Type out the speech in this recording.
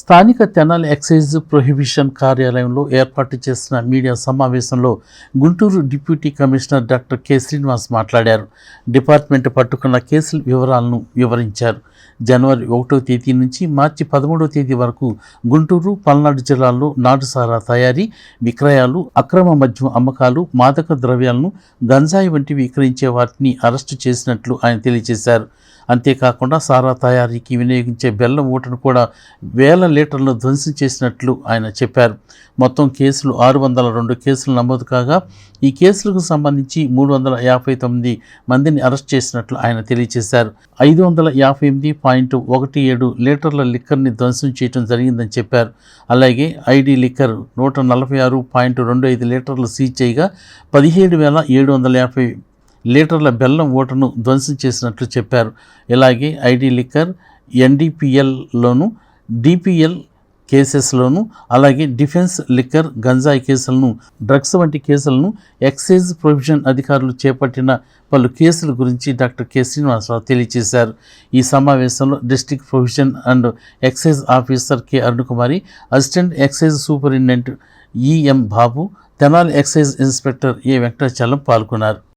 స్థానిక Tenali excise prohibition కార్యాలయంలో ఏర్పాటు చేసిన మీడియా సమావేశంలో Guntur deputy commissioner doctor K Srinivas మాట్లాడారు. డిపార్ట్మెంట్ పట్టుకున్న కేసుల వివరాలను వివరించారు. జనవరి ఒకటో తేదీ నుంచి మార్చి పదమూడవ తేదీ వరకు గుంటూరు పల్నాడు జిల్లాల్లో నాటుసారా తయారీ విక్రయాలు అక్రమ మద్యం అమ్మకాలు మాదక ద్రవ్యాలను గంజాయి వంటివి విక్రయించే వాటిని అరెస్టు చేసినట్లు ఆయన తెలియజేశారు. అంతేకాకుండా సారా తయారీకి వినియోగించే బెల్లం ఊటను కూడా వేల లీటర్లను ధ్వంసం చేసినట్లు ఆయన చెప్పారు. మొత్తం కేసులు ఆరు వందల రెండు కేసులు నమోదు కాగా ఈ కేసులకు సంబంధించి మూడు వందల యాభై తొమ్మిది మందిని అరెస్ట్ చేసినట్లు ఆయన తెలియజేశారు. ఐదు వందల యాభై ఎనిమిది పాయింట్ ఒకటి ఏడు లీటర్ల లిక్కర్ని ధ్వంసం చేయడం జరిగిందని చెప్పారు. అలాగే ఐడి లిక్కర్ నూట నలభై ఆరు పాయింట్ రెండు ఐదు లీటర్లు సీజ్ చేయగా పదిహేడు వేల ఏడు వందల యాభై లీటర్ల బెల్లం ఓటను ధ్వంసం చేసినట్లు చెప్పారు. ఇలాగే ఐడి లిక్కర్ ఎన్డీపీఎల్లోనూ డిపిఎల్ కేసెస్లోను అలాగే డిఫెన్స్ లిక్కర్ గంజాయి కేసులను డ్రగ్స్ వంటి కేసులను ఎక్సైజ్ ప్రొవిజన్ అధికారులు చేపట్టిన పలు కేసుల గురించి డాక్టర్ కె. శ్రీనివాసరావు తెలియజేశారు. ఈ సమావేశంలో district prohibition and excise officer K. Arunakumari assistant excise superintendent E M Babu Tenali excise inspector A. Venkatachalam పాల్గొన్నారు.